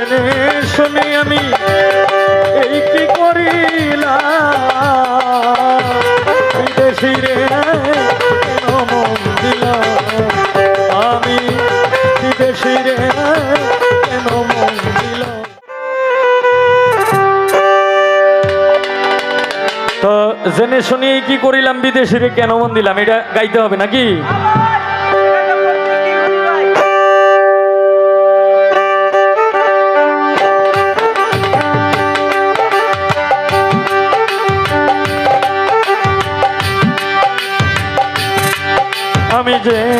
জেনে শুনে আমি এই কি করিলাম? বিদেশি রে আমি বিদেশি রে তো জেনে শুনে কি করিলাম বিদেশি রে, কেন মন দিলাম? এটা গাইতে হবে নাকি? আমি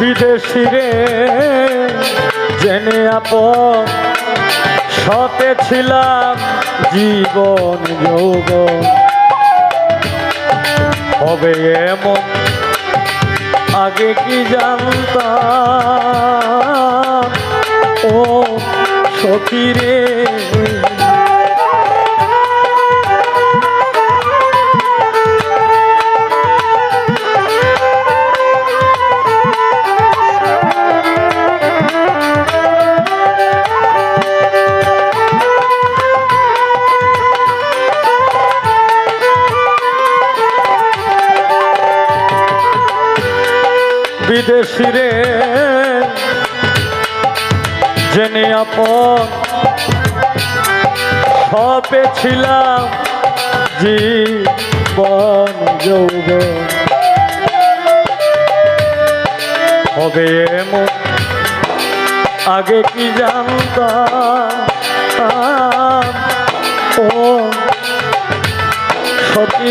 বিদেশি রে, জেনে আপন সতে ছিলাম জীবন যৌবন। হবে এমন, আগে কি জানতাম? ও সখী রে আপন সপে ছিলাম জীবন যৌবন। হবে এমন আগে কি জানতাম? ও সতী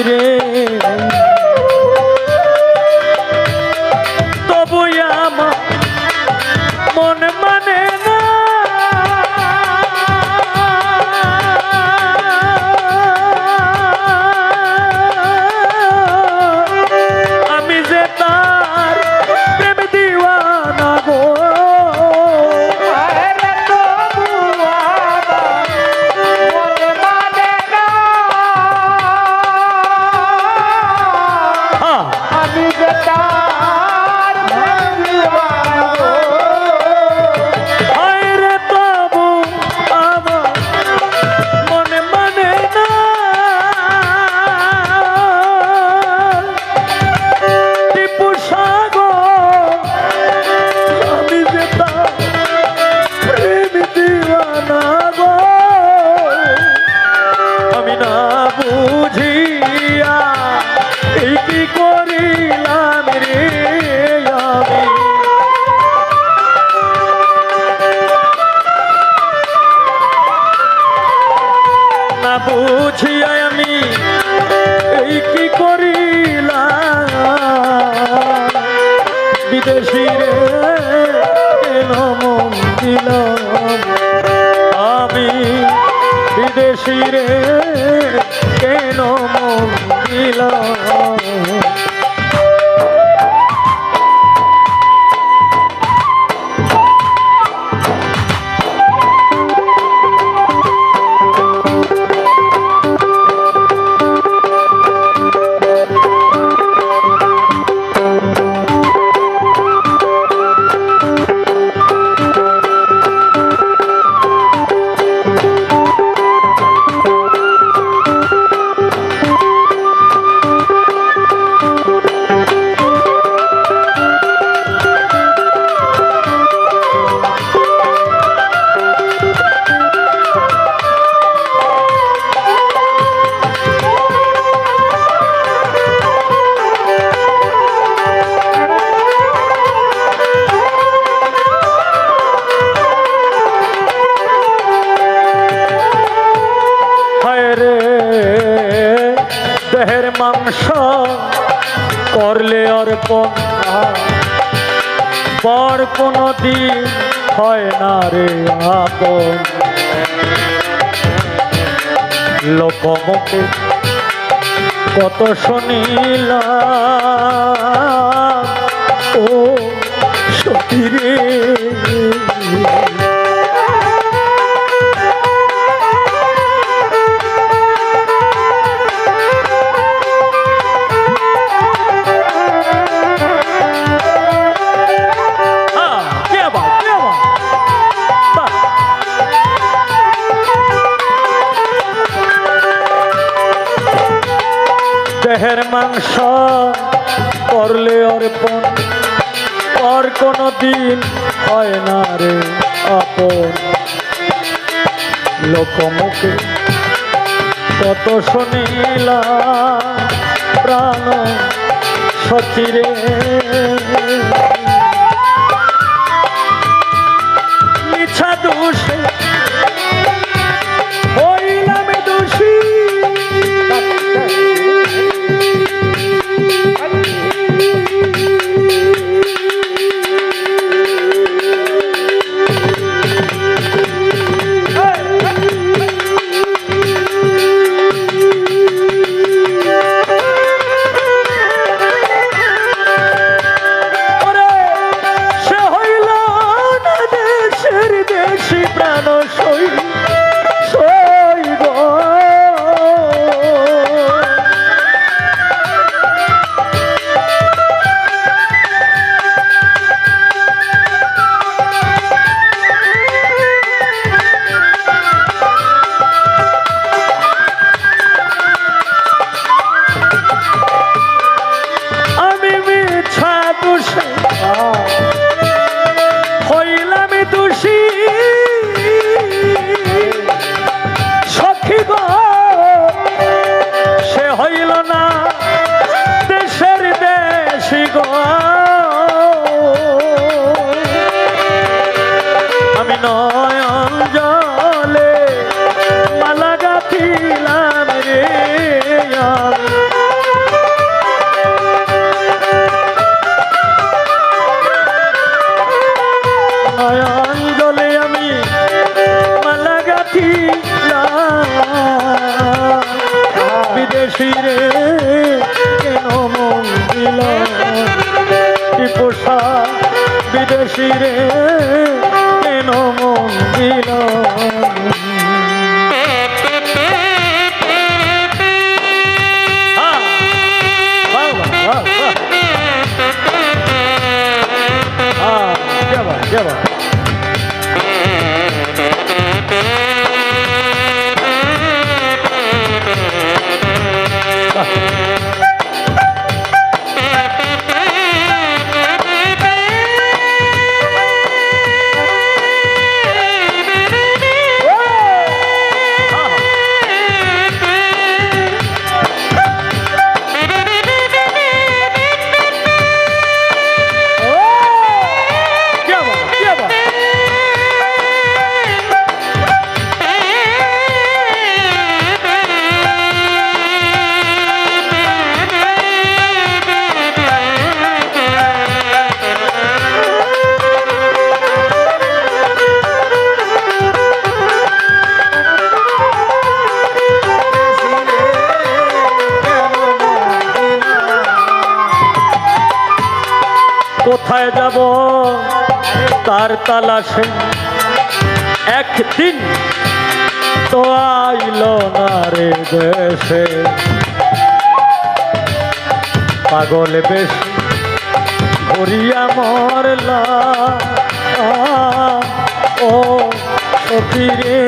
বুঝিয়া আমি এই কি করিলাম? বিদেশি রে, কেন মন দিলাম আমি বিদেশি রে, কেন মন দিলাম করলে অর্পণ পর কোনো দিন হয় না রে আপন। লোকমুখে কত শুনিলাম ও সতী মাংস করলে অর্পণ পর কোনো দিন হয় না রে আপন। লোকমুখে কত শুনিলাম প্রাণ সচিরে। পোষা বিদেশি রে কেন মন দিল Ah! কোথায় যাব? তার তালাশে একদিন তো আইল না রে দেশে। পাগল বেশ ভরিয়া মরলা। ও সতীরে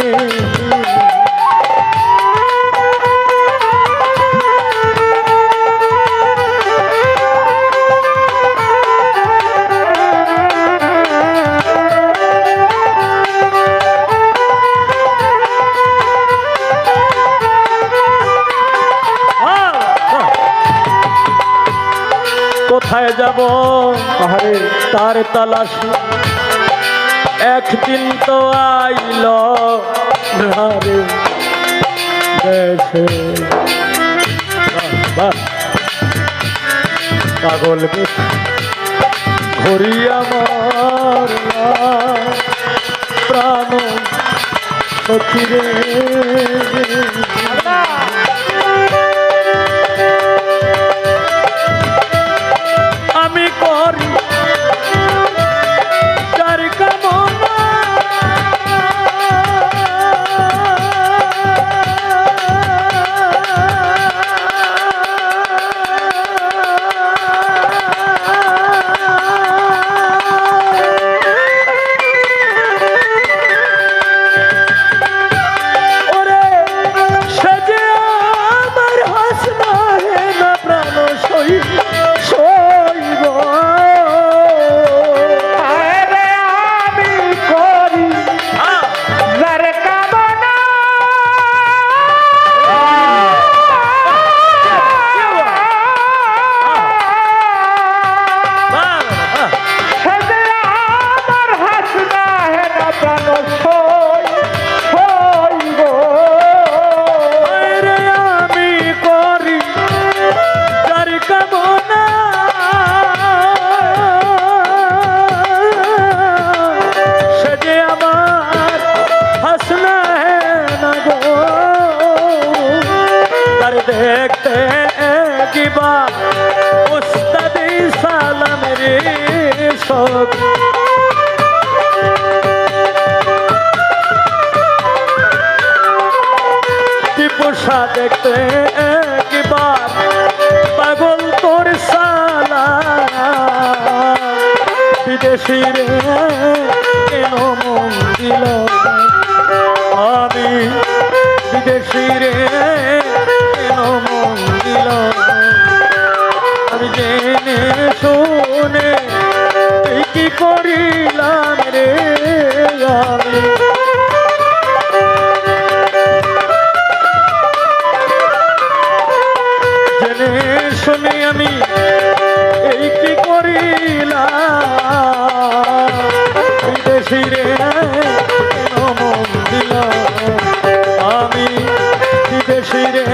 যাব? তার তালাশ। একদিন তো আইল। পাগল ঘড়ি আমার প্রাণ সখিরে। কিবা উস্তাদি সালাম রে শোক। টিপুষা দেখতে একবার পাগল তোর সালা। বিদেশি রে, কেন মন দিল আমি বিদেশি রে। ফিরে